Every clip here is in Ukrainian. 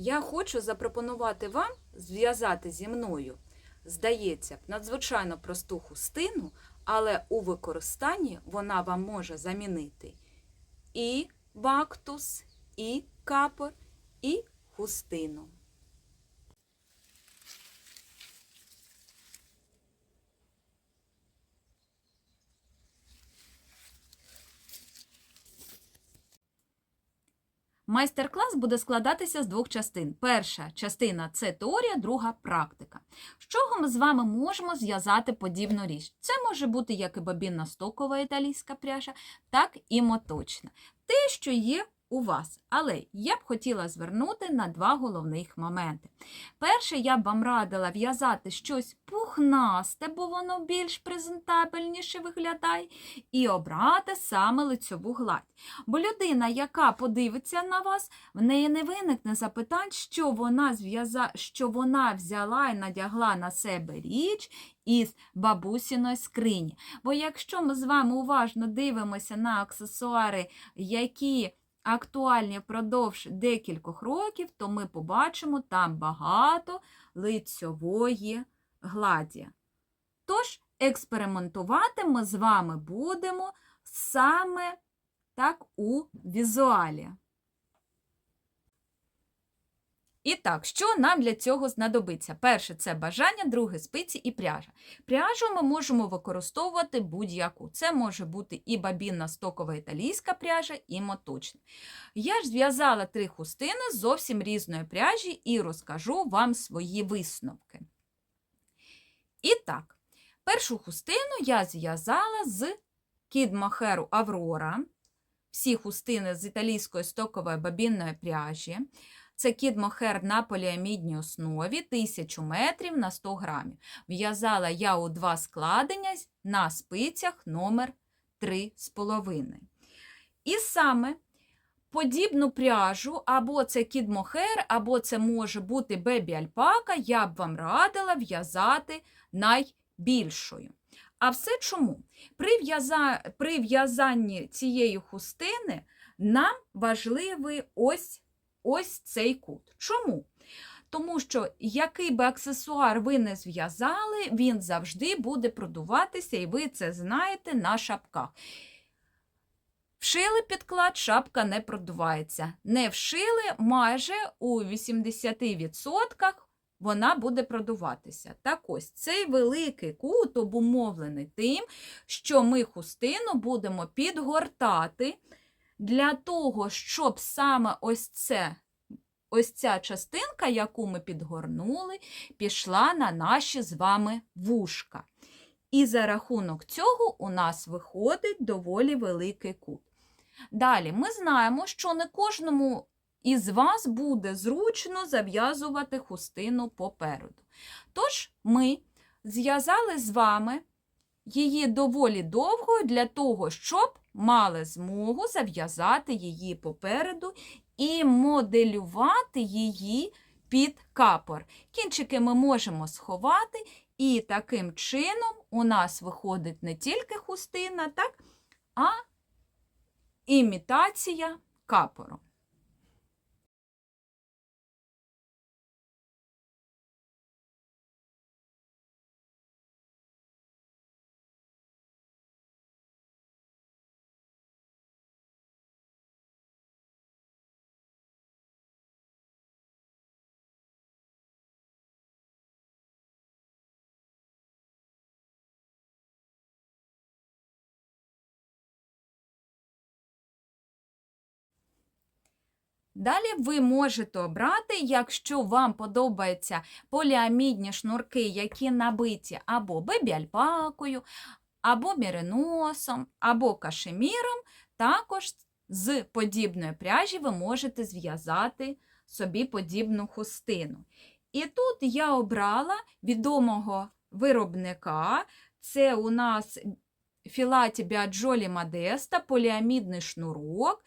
Я хочу запропонувати вам зв'язати зі мною, здається, надзвичайно просту хустину, але у використанні вона вам може замінити і бактус, і капор, і хустину. Майстер-клас буде складатися з двох частин. Перша частина це теорія, друга практика. З чого ми з вами можемо зв'язати подібну річ? Це може бути як і бобінна стокова італійська пряжа, так і моточна. Те, що є у вас. Але я б хотіла звернути на два головних моменти. Перше, я б вам радила в'язати щось пухнасте, бо воно більш презентабельніше виглядає, і обрати саме лицьову гладь. Бо людина, яка подивиться на вас, в неї не виникне запитань, що вона, зв'яза... що вона взяла і надягла на себе річ із бабусіної скрині. Бо якщо ми з вами уважно дивимося на аксесуари, які актуальні впродовж декількох років, то ми побачимо там багато лицьової гладі. Тож, експериментувати ми з вами будемо саме так у візуалі. І так, що нам для цього знадобиться? Перше це бажання, друге спиці і пряжа. Пряжу ми можемо використовувати будь-яку. Це може бути і бабінна стокова італійська пряжа, і моточна. Я ж зв'язала три хустини з зовсім різної пряжі і розкажу вам свої висновки. І так, першу хустину я зв'язала з кідмахеру Аврора. Всі хустини з італійської стокової бабінної пряжі. Це кід мохер на поліамідній основі 1000 метрів на 100 грамів. В'язала я у два складення на спицях номер 3,5. І саме подібну пряжу, або це кід мохер, або це може бути бебі альпака, я б вам радила в'язати найбільшою. А все чому? При, в'яза... При в'язанні цієї хустини нам важливий ось ось цей кут. Чому? Тому що який би аксесуар ви не зв'язали, він завжди буде продуватися, і ви це знаєте на шапках. Вшили підклад, шапка не продувається. Не вшили майже у 80% вона буде продуватися. Так ось цей великий кут обумовлений тим, що ми хустину будемо підгортати для того, щоб саме ось це, ось ця частинка, яку ми підгорнули, пішла на наші з вами вушка. І за рахунок цього у нас виходить доволі великий кут. Далі ми знаємо, що не кожному із вас буде зручно зав'язувати хустину попереду. Тож ми зв'язали з вами її доволі довгою для того, щоб мали змогу зав'язати її попереду і моделювати її під капор. Кінчики ми можемо сховати, і таким чином у нас виходить не тільки хустина, так, а імітація капору. Далі ви можете обрати, якщо вам подобаються поліамідні шнурки, які набиті або бебі-альпакою, або міриносом, або кашеміром, також з подібної пряжі ви можете зв'язати собі подібну хустину. І тут я обрала відомого виробника, це у нас Філаті Біаджолі Мадеста, поліамідний шнурок.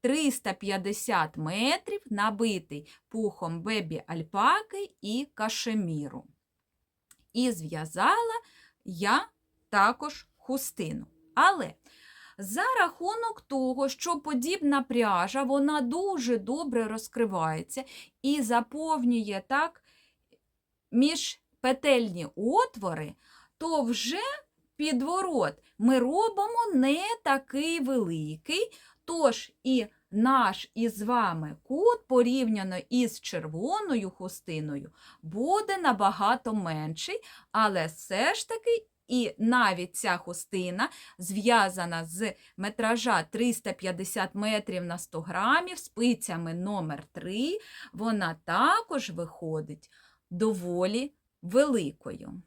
350 метрів набитий пухом бебі альпаки і кашеміру. І зв'язала я також хустину. Але За рахунок того, що подібна пряжа вона дуже добре розкривається і заповнює так міжпетельні отвори, то вже підворот ми робимо не такий великий, тож і наш із вами кут порівняно із червоною хустиною буде набагато менший, але все ж таки і навіть ця хустина зв'язана з метража 350 метрів на 100 грамів спицями номер 3 вона також виходить доволі великою.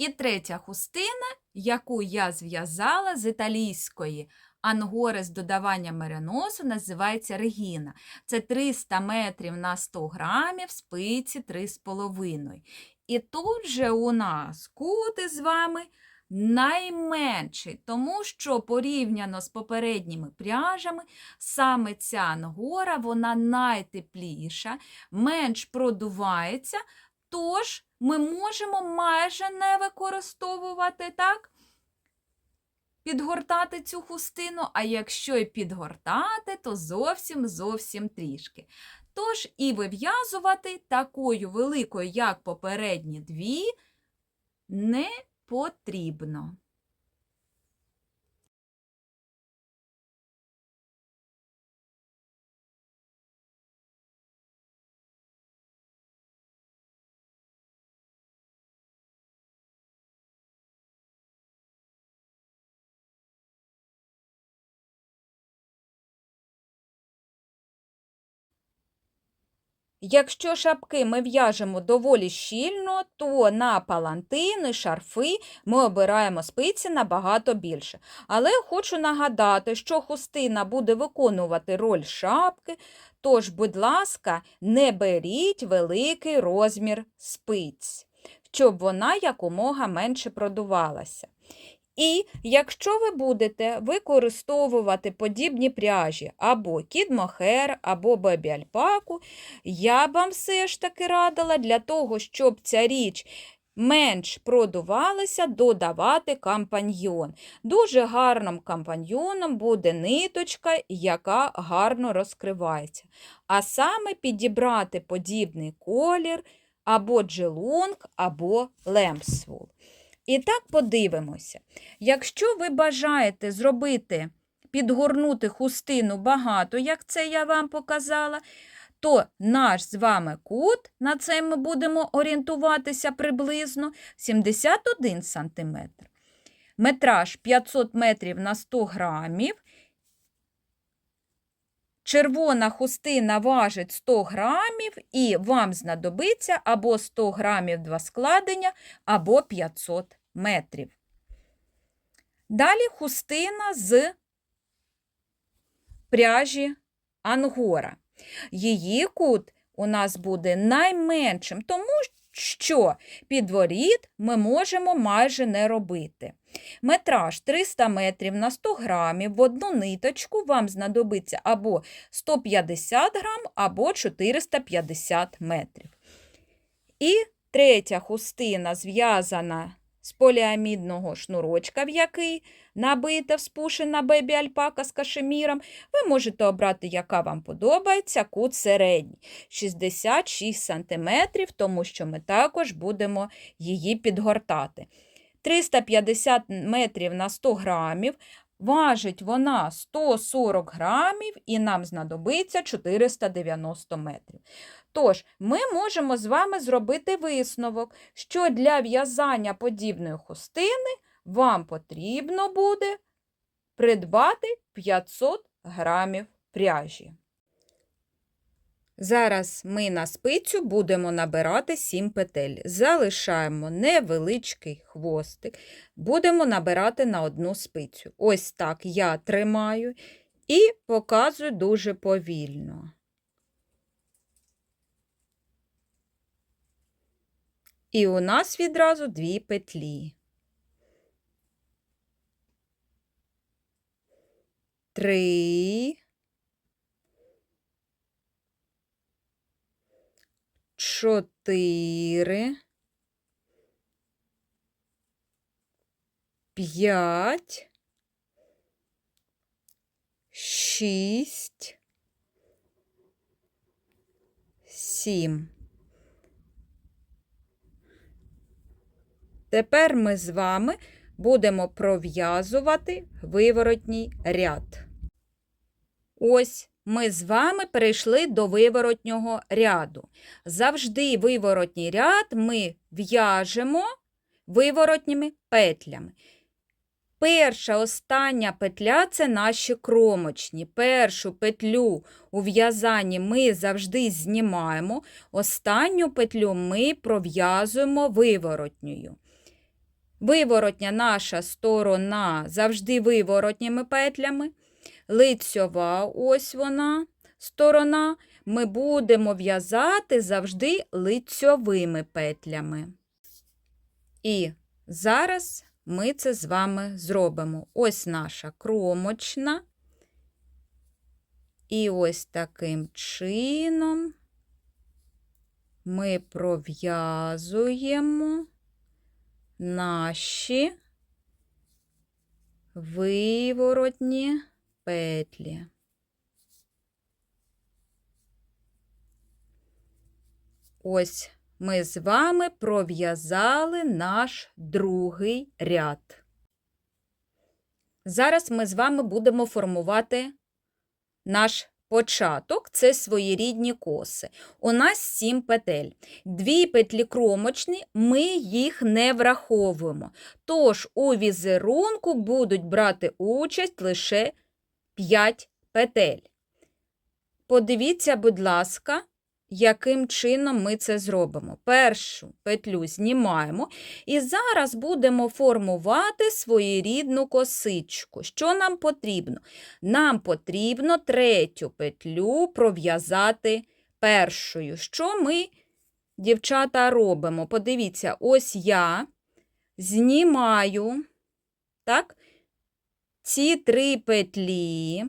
І третя хустина, яку я зв'язала з італійської ангори з додаванням мериносу, називається регіна. Це 300 метрів на 100 грамів, спиці 3,5. І тут же у нас кути з вами найменший, тому що порівняно з попередніми пряжами, саме ця ангора вона найтепліша, менш продувається, тож ми можемо майже не використовувати так, підгортати цю хустину, а якщо і підгортати, то зовсім зовсім трішки. Тож і вив'язувати такою великою, як попередні дві, не потрібно. Якщо шапки ми в'яжемо доволі щільно, то на палантини, шарфи ми обираємо спиці набагато більше. Але хочу нагадати, що хустина буде виконувати роль шапки, тож, будь ласка, не беріть великий розмір спиць, щоб вона якомога менше продувалася. І якщо ви будете використовувати подібні пряжі або кіт-мохер, або бебі-альпаку, я вам все ж таки радила для того, щоб ця річ менш продувалася, додавати кампаньйон. Дуже гарним кампаньйоном буде ниточка, яка гарно розкривається. А саме підібрати подібний колір або джелунг, або лемпсвул. І так подивимося. Якщо ви бажаєте зробити, підгорнути хустину багато, як це я вам показала, то наш з вами кут, на це ми будемо орієнтуватися приблизно 71 см. Метраж 500 метрів на 100 грамів. Червона хустина важить 100 грамів, і вам знадобиться або 100 грамів два складення, або 500 метрів. Далі хустина з пряжі ангора. Її кут у нас буде найменшим, тому що підворіт ми можемо майже не робити. Метраж 300 метрів на 100 грамів в одну ниточку вам знадобиться або 150 грам, або 450 метрів. І третя хустина зв'язана з поліамідного шнурочка, в який набита вспушена бебі альпака з кашеміром. Ви можете обрати, яка вам подобається, кут середній 66 см, тому що ми також будемо її підгортати. 350 метрів на 100 грамів. Важить вона 140 грамів і нам знадобиться 490 метрів. Тож, ми можемо з вами зробити висновок, що для в'язання подібної хустини вам потрібно буде придбати 500 грамів пряжі. Зараз ми на спицю будемо набирати 7 петель. Залишаємо невеличкий хвостик, будемо набирати на одну спицю. Ось так я тримаю і показую дуже повільно. І у нас відразу дві петлі. Три. Чотири. П'ять. Шість. Сім. Тепер ми з вами будемо пров'язувати виворотній ряд. Ось ми з вами перейшли до виворотнього ряду. Завжди виворотній ряд ми в'яжемо виворотніми петлями. Перша остання петля це наші кромочні. Першу петлю у в'язанні ми завжди знімаємо, останню петлю ми пров'язуємо виворотньою. Виворотня наша сторона завжди виворотніми петлями. Лицьова, ось вона, сторона, ми будемо в'язати завжди лицьовими петлями. І зараз ми це з вами зробимо. Ось наша кромочна. І ось таким чином ми пров'язуємо наші виворотні петлі. Ось ми з вами пров'язали наш другий ряд. Зараз ми з вами будемо формувати наш початок це своєрідні коси. У нас сім петель. Дві петлі кромочні, ми їх не враховуємо. Тож у візерунку будуть брати участь лише 5 петель. Подивіться, будь ласка, яким чином ми це зробимо. Першу петлю знімаємо і зараз будемо формувати своєрідну косичку. Що нам потрібно? Нам потрібно третю петлю пров'язати першою. Що ми, дівчата, робимо? Подивіться, ось я знімаю так, ці три петлі,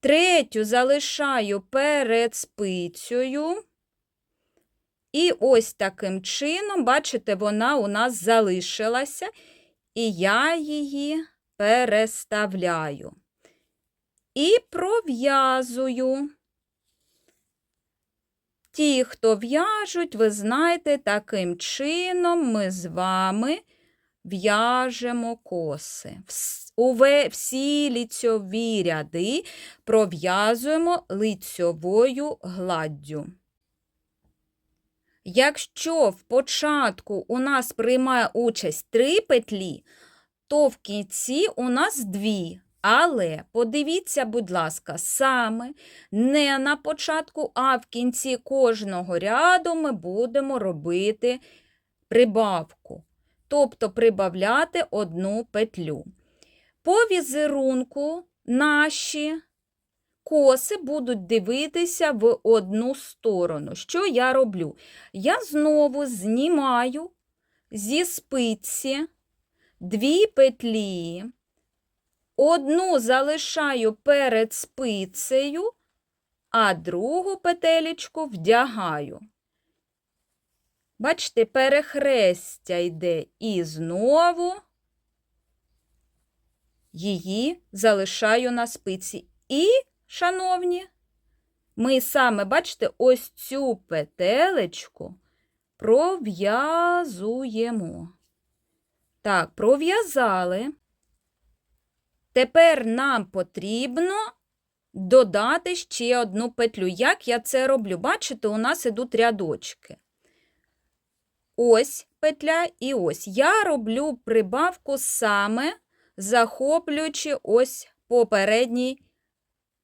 третю залишаю перед спицею. І ось таким чином, бачите, вона у нас залишилася, і я її переставляю. І пров'язую. Ті, хто в'яжуть, ви знаєте, таким чином ми з вами в'яжемо коси. Всі ліцьові ряди пров'язуємо лицьовою гладдю. Якщо в початку у нас приймає участь три петлі, то в кінці у нас дві. Але подивіться, будь ласка, саме не на початку, а в кінці кожного ряду ми будемо робити прибавку, тобто прибавляти одну петлю. По візерунку наші коси будуть дивитися в одну сторону. Що я роблю? Я знову знімаю зі спиці дві петлі, одну залишаю перед спицею, а другу петелечку вдягаю. Бачите, перехрестя йде і знову її залишаю на спиці. І шановні, ми саме, бачите, ось цю петелечку пров'язуємо. Так, пров'язали. Тепер нам потрібно додати ще одну петлю. Як я це роблю? Бачите, у нас ідуть рядочки. Ось петля і ось. Я роблю прибавку саме захоплюючи ось попередній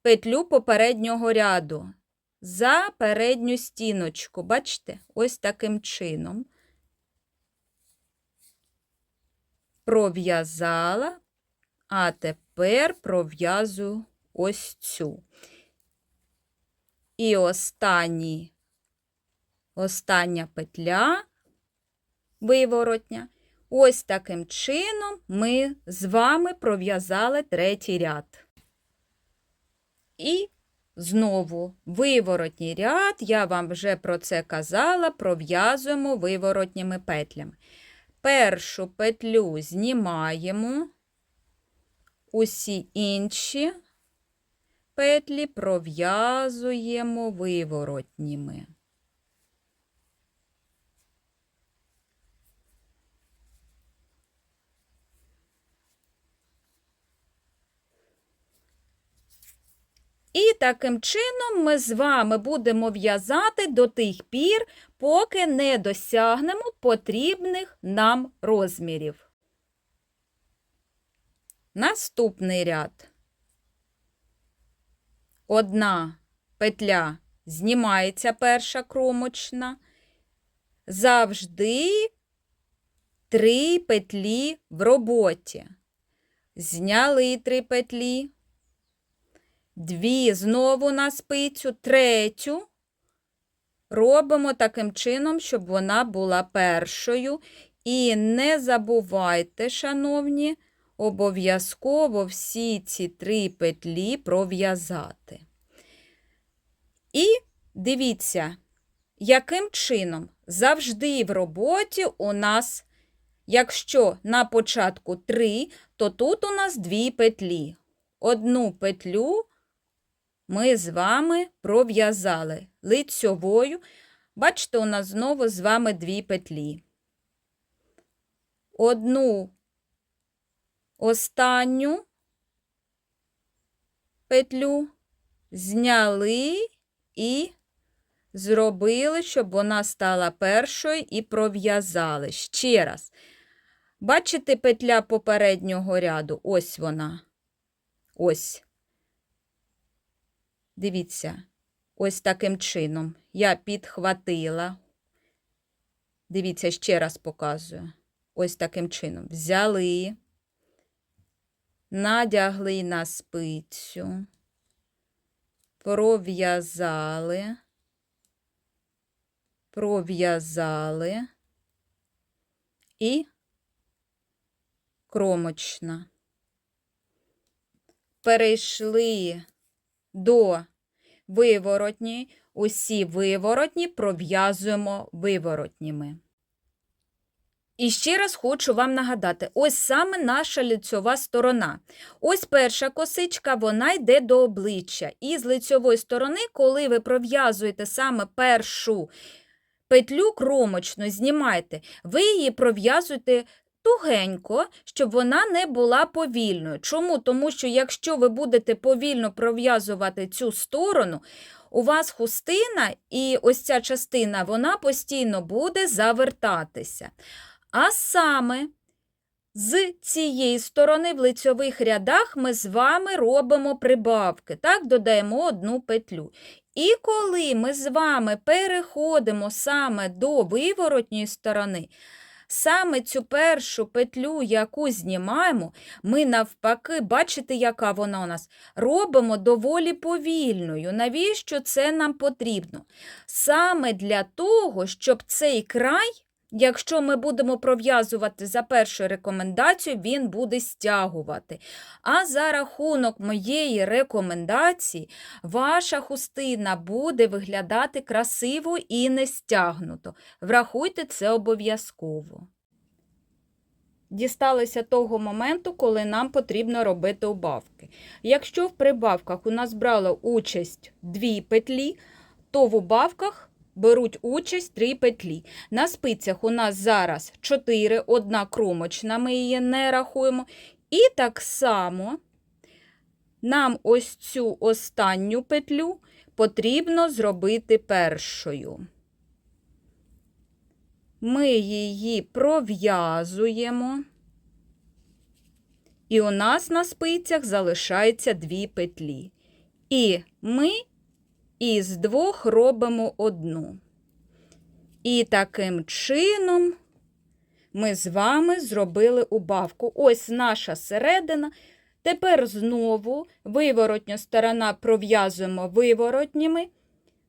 петлю попереднього ряду. за передню стіночку. Бачите, ось таким чином. Пров'язала, а тепер пров'язую ось цю. І останній, остання петля виворотня. Ось таким чином ми з вами пров'язали третій ряд. І знову виворотній ряд, я вам вже про це казала, пров'язуємо виворотніми петлями. Першу петлю знімаємо, усі інші петлі пров'язуємо виворотніми. І таким чином ми з вами будемо в'язати до тих пір, поки не досягнемо потрібних нам розмірів. Наступний ряд. Одна петля знімається перша кромочна. Завжди три петлі в роботі. Зняли три петлі. Дві знову на спицю, третю робимо таким чином, щоб вона була першою. І не забувайте, шановні, обов'язково всі ці три петлі пров'язати. І дивіться, яким чином завжди в роботі у нас, якщо на початку три, то тут у нас дві петлі. Одну петлю ми з вами пров'язали лицьовою. Бачите, у нас знову з вами дві петлі. Одну останню петлю зняли і зробили, щоб вона стала першою і пров'язали. Ще раз. Бачите петля попереднього ряду? Ось вона. Ось. Дивіться, ось таким чином я підхватила. Дивіться, ще раз показую. Ось таким чином. Взяли, надягли на спицю, пров'язали, пров'язали і кромочна. Перейшли до виворотні, усі виворотні пров'язуємо виворотніми. І ще раз хочу вам нагадати, ось саме наша лицьова сторона. Ось перша косичка, вона йде до обличчя. І з лицьової сторони, коли ви пров'язуєте саме першу петлю кромочну, знімайте, ви її пров'язуєте тугенько, щоб вона не була повільною. Чому? Тому що якщо ви будете повільно пров'язувати цю сторону, у вас хустина і ось ця частина вона постійно буде завертатися. А саме з цієї сторони в лицьових рядах ми з вами робимо прибавки, так, додаємо одну петлю. І коли ми з вами переходимо саме до виворотньої сторони, Саме цю першу петлю, яку знімаємо, ми навпаки, бачите, яка вона у нас, робимо доволі повільною. Навіщо це нам потрібно? Саме для того, щоб цей край. Якщо ми будемо пров'язувати за першою рекомендацією, він буде стягувати. А за рахунок моєї рекомендації, ваша хустина буде виглядати красиво і не стягнуто. Врахуйте це обов'язково. Дісталися того моменту, коли нам потрібно робити убавки. Якщо в прибавках у нас брало участь дві петлі, то в убавках беруть участь три петлі. На спицях у нас зараз 4, одна кромочна, ми її не рахуємо. І так само нам ось цю останню петлю потрібно зробити першою. Ми її пров'язуємо. І у нас на спицях залишається дві петлі. І ми і з двох робимо одну. І таким чином ми з вами зробили убавку. Ось наша середина. Тепер знову виворотня сторона пров'язуємо виворотніми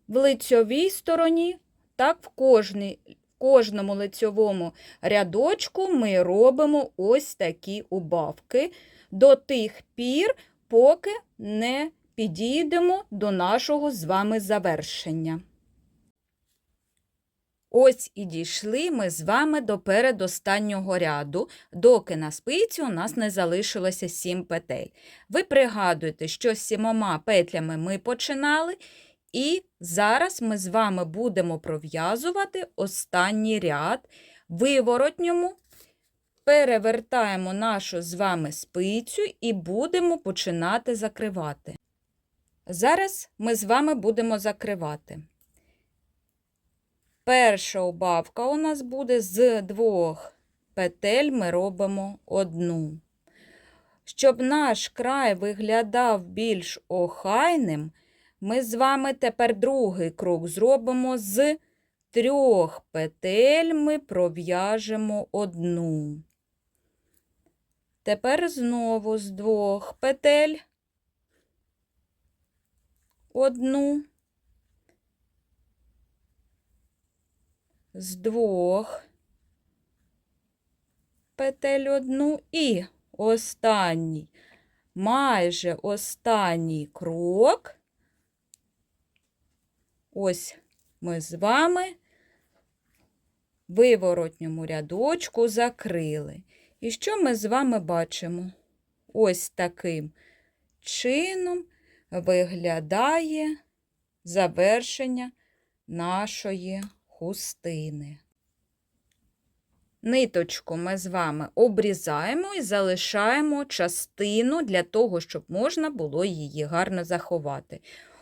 в лицьовій стороні, так в, кожній, кожному лицьовому рядочку ми робимо ось такі убавки до тих пір, поки не підійдемо до нашого з вами завершення. Ось і дійшли ми з вами до передостаннього ряду, доки на спиці у нас не залишилося сім петель. Ви пригадуєте, що з сімома петлями ми починали, і зараз ми з вами будемо пров'язувати останній ряд виворотньому. Перевертаємо нашу з вами спицю і будемо починати закривати. Зараз ми з вами будемо закривати. Перша убавка у нас буде з двох петель ми робимо одну. Щоб наш край виглядав більш охайним, ми з вами тепер другий крок зробимо з трьох петель ми пров'яжемо одну. Тепер знову з двох петель одну. з двох петель одну і останній, майже останній крок. Ось ми з вами виворотньому рядочку закрили. І що ми з вами бачимо? Ось таким чином виглядає завершення нашої хустини. Ниточку ми з вами обрізаємо і залишаємо частину для того, щоб можна було її гарно заховати.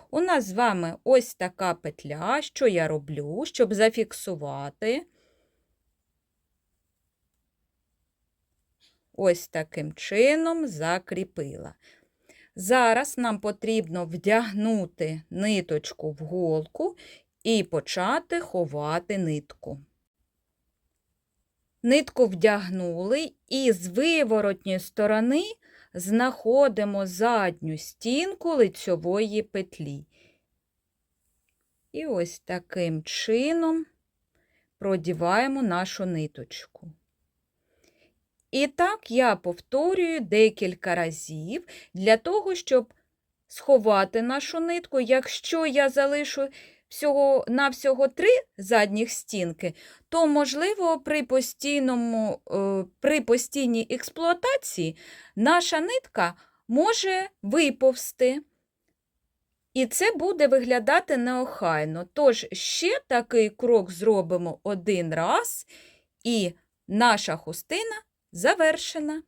У нас з вами ось така петля, що я роблю, щоб зафіксувати. Ось таким чином закріпила. Зараз нам потрібно вдягнути ниточку в голку і почати ховати нитку. Нитку вдягнули і з виворотньої сторони знаходимо задню стінку лицьової петлі. І ось таким чином продіваємо нашу ниточку. І так я повторюю декілька разів для того, щоб сховати нашу нитку. Якщо я залишу всього на всього три задніх стінки, то, можливо, при постійному, е, при постійній експлуатації наша нитка може виповзти. І це буде виглядати неохайно. Тож ще такий крок зробимо один раз, і наша хустина завершена.